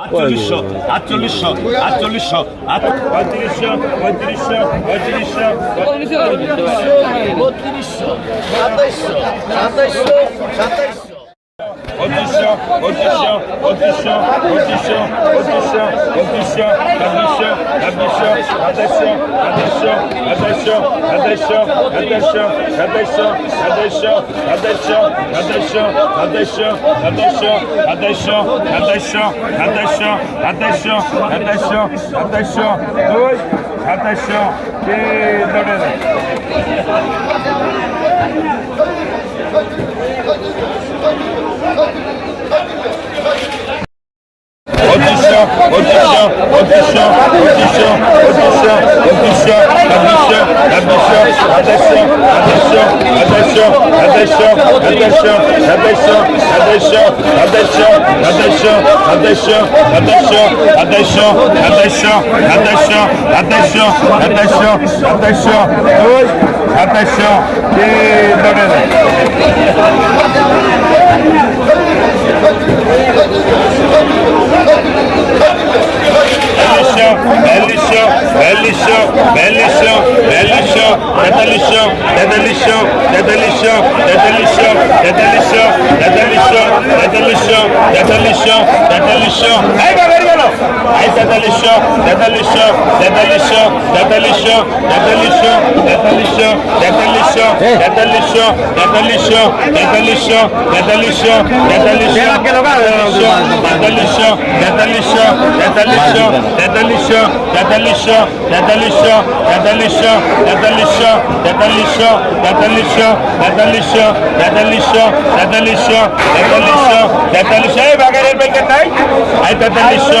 আটচল্লিশশো আটচল্লিশশো আটচল্লিশশো পঁয়ত্রিশশো পঁয়ত্রিশশো পঁয়ত্রিশশো বত্রিশশো সাতাইশশো সাতাইশশো সাতাইশশো পঁচিশশো পঁচিশশো পঁচিশশো পঁচিশশো পঁচিশশো পঁচিশশো ছাব্বিশশো ছাব্বিশশো সাতাইশশো সাতাইশশো সাতাইশশো সাতাইশশো সাতাইশশো সাতাইশশো সাতাইশশো সাতাইশশো সাতাইশশো সাতাইশশো সাতাইশশো সাতাইশশো সাতাইশশো সাতাইশশো সাতাইশশো সাতাইশশো দুই সাতাইশশো তিন ধরে পঁচিশশো পঁচিশশো পঁচিশশো পঁচিশশো পঁচিশশো পঁচিশশো ছাব্বিশশো ছাব্বিশশো সাতাইশশো সাতাইশশো সাতাইশশো সাতাইশশো সাতাইশশো সাতাইশশো সাতাইশশো সাতাইশশো সাতাইশশো সাতাইশশো সাতাইশশো সাতাইশশো সাতাইশশো সাতাইশশো সাতাইশশো সাতাইশশো দুই সাতাইশশো তিন délicia, la délicia, la délicia, la délicia, la délicia, la délicia, la délicia. Bellissimo, bellissimo, bellissimo, bellissimo, bellissimo, bellissimo, bellissimo, bellissimo, bellissimo, bellissimo, bellissimo, bellissimo, bellissimo, bellissimo, bellissimo, Dedelisho, Dedelisho, Dedelisho, Dedelisho, Dedelisho, Dedelisho, Dedelisho, Dedelisho, Dedelisho, Dedelisho, Dedelisho, Dedelisho, এই বাগানের ব্যাংকে তাই এই Dedelisho,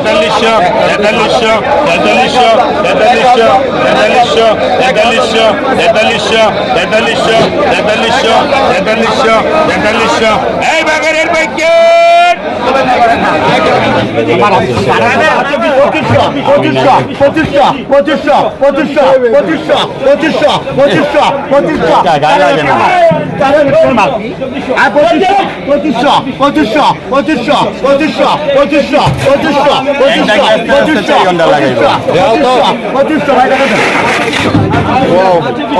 Dedelisho, Dedelisho, Dedelisho, Dedelisho, Dedelisho, Dedelisho, Dedelisho, Dedelisho, Dedelisho, Dedelisho, Dedelisho, এই বাগানের বাইকের পঁচিশশো পঁচিশশো পঁচিশশো পঁচিশশো পঁচিশশো পঁচিশশো পঁচিশশো পঁচিশশো পঁচিশশো পঁচিশশো পঁচিশশো পঁচিশশো পঁচিশশো পঁচিশশো পঁচিশশো পঁচিশশো পঁচিশশো ভাই দেখো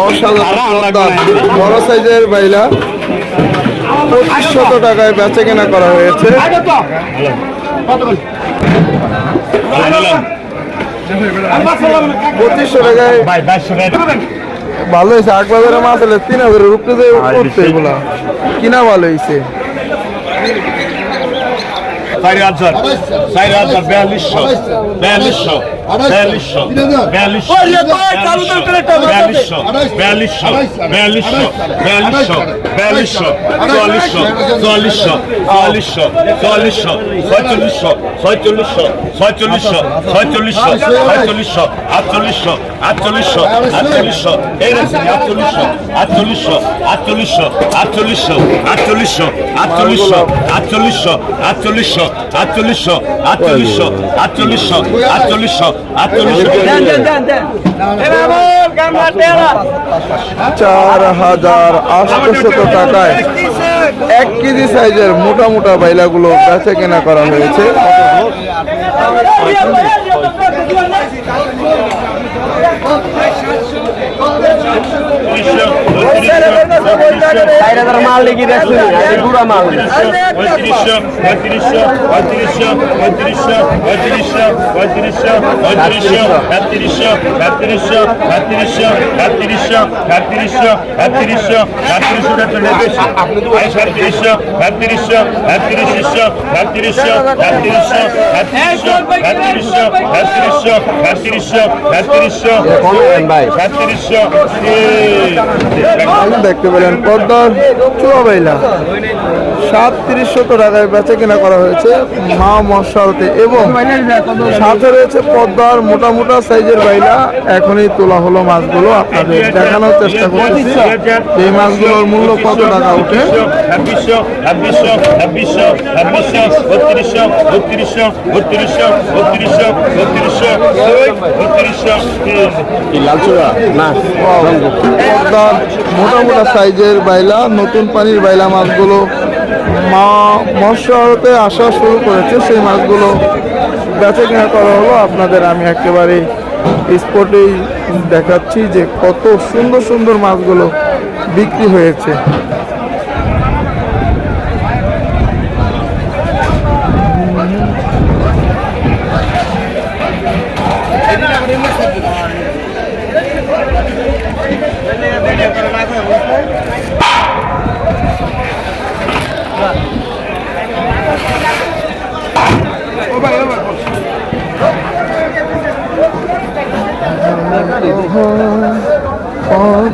অসাধারণ বড় সাইজের বাইলা পঁচিশশত টাকায় বেচা কেনা করা হয়েছে পঁচিশশো টাকায়। ভালো হয়েছে আট বাজারে মাছ হলে তিন হাজার উপরে এগুলা। কিনা ভালো হয়েছে। চারি হাজার চারি হাজার বিয়াল্লিশশো বিয়াল্লিশশো। আটচল্লিশশো আটচল্লিশশো আটচল্লিশশো আটচল্লিশশো আটচল্লিশশো আটচল্লিশশো চার হাজার আটশত টাকায় এক কেজি সাইজের মোটা মোটা বাইলাগুলো বেচা কেনা করা হয়েছে Hayradır mal ligi resmi, yani kura mal. Vadirişah, vadirişah, vadirişah, vadirişah, vadirişah, vadirişah, vadirişah, vadirişah, vadirişah, vadirişah, vadirişah, vadirişah, vadirişah, vadirişah da tölebesi. Ay vadirişah, vadirişah, vadirişah, vadirişah, vadirişah, vadirişah, vadirişah, vadirişah, vadirişah, vadirişah, vadirişah. Konu en bay. ভাই। দেখতে পেলেন পদ্মার তুলা বাইলা সাতত্রিশশত টাকায় বেচা কেনা করা হয়েছে মা মশালতে এবং সাথে রয়েছে পদ্মার মোটা মোটা সাইজের বাইলা। এখনই তোলা হলো মাছগুলো আপনাদের দেখানোর চেষ্টা করতেছি। যে এই মাছগুলোর মূল্য কত টাকা ওঠে? ছাব্বিশশো বত্রিশশো পদ্মার মোটা মোটা সাইজের বাইলা, নতুন পানির বাইলা মাছগুলো মা মৎস্যতে আসা শুরু করেছে। সেই মাছগুলো বেচা কেনা করা হলো। আপনাদের আমি একেবারে স্পটেই দেখাচ্ছি যে কত সুন্দর সুন্দর মাছগুলো বিক্রি হয়েছে।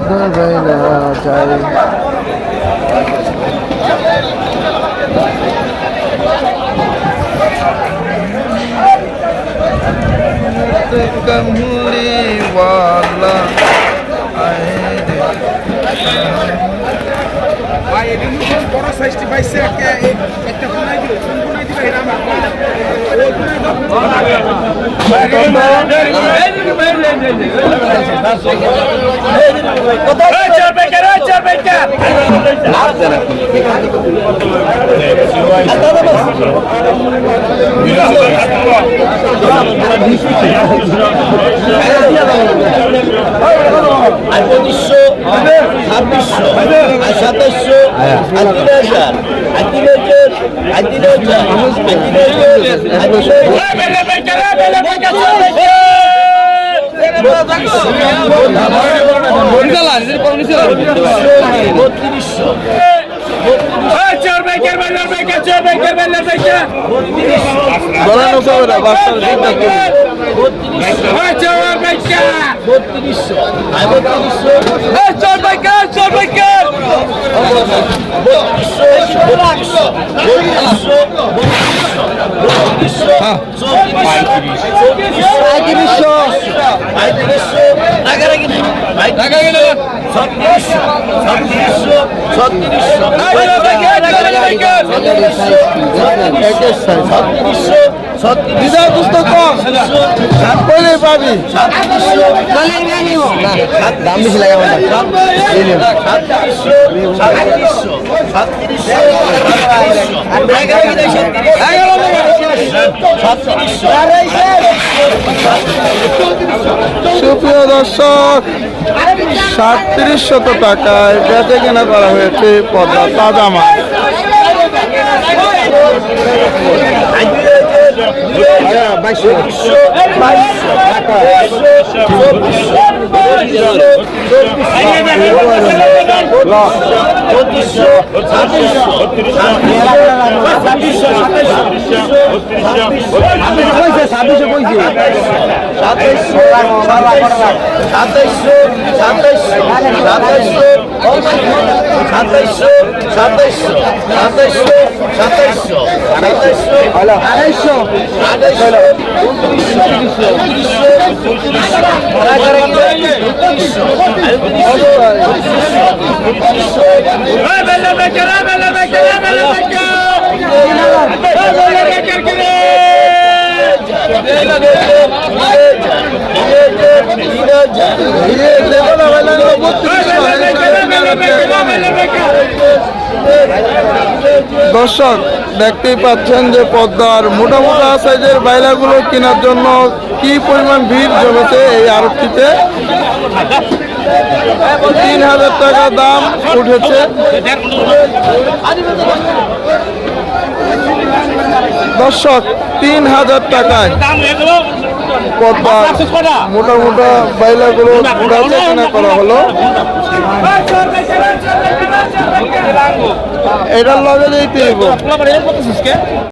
দাঁড়াই না যাই कमूरी वाला বড় সাইজটি পাইছে একটা একটা কোনায় দিবে কোন কোনায় দিবে এটা আমার। আর পঁচিশশো ছাব্বিশশো আর সাতাশশো আর তিন হাজার আর তিন হাজার আর তিন হাজার আর তিন হাজার আর বত্রিশশো বত্রিশশো Diyarbakır! Diyarbakır! Diyarbakır! সুপ্রিয় দর্শক সাত্রিশ শত টাকায় বেচে কেনা করা হয়েছে পদ্মা তাজামা বাইশশো বাইশশো বাইশশো চব্বিশশো পঁচিশশো চৌত্রিশশো ছাব্বিশশো সাতাইশশো সাতাইশশো সাতাইশশো সাতাইশশো সাতাইশশো সাতাইশশো সাতাইশশো আড়াইশো আড়াইশো উনত্রিশশো উনত্রিশশো উনত্রিশশো দর্শক, দেখতেই পাচ্ছেন যে পদ্মার মোটা মোটা সাইজের বাইলাগুলো কেনার জন্য কি পরিমাণ ভিড় জমেছে এই আরবটিতে তিন হাজার টাকা দাম উঠেছে। দর্শক তিন হাজার টাকায় পদ্মার মোটা মোটা বাইলাগুলো বেচা কেনা করা হলো। এটার লগে যেতে